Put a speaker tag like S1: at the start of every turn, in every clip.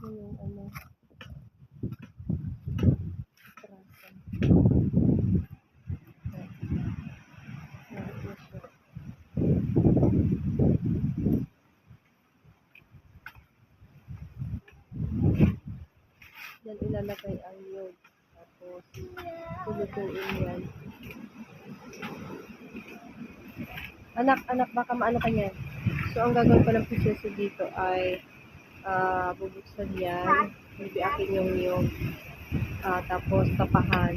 S1: Tapos yung ano. Trasan. Meron na siya. Yan ilalagay ang yog. Tapos, lulutuin yan. Anak, anak, baka maano ka. So, ang gagawin ko ng proseso dito ay ah bubuksan yan. Bibiakin yung yung ah, tapos tapahan.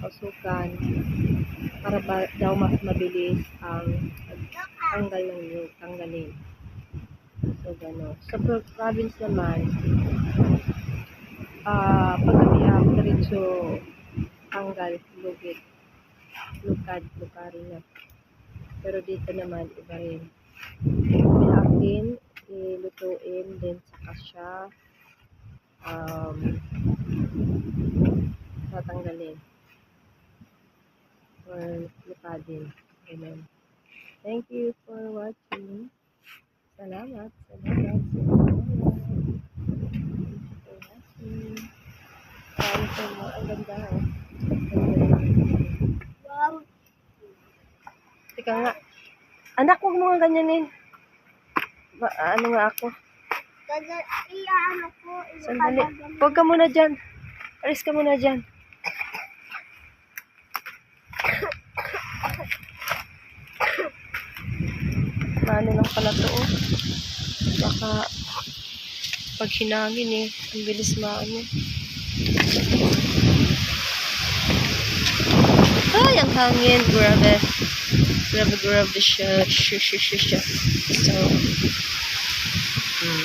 S1: Pasukan. Para ba, daw mas mabilis ang tanggal ng yung tanggalin. So, gano'n. Sa pro- province naman, ah paggabi ang diretso tanggal, lugit. Lukad, lukari na. Pero dito naman, iba rin. Ilutuin, then saka siya um, tatanggalin. Or lukadin. Ganun. Thank you for watching. Salamat. Salamat. Salamat. Ang ganda. Oh.
S2: Wow.
S1: Teka nga. Anak, huwag mo nga ganyanin. Ma ano nga ako?
S2: Iyaano ko.
S1: Sandali. Huwag ka muna dyan. Alis ka muna dyan. Maano lang pala to, oh. Baka pag hinangin eh, ang bilis maano. Ay, ang hangin. Grabe. Grabe, grabe siya. Siya, siya, siya, siya. So, hmm.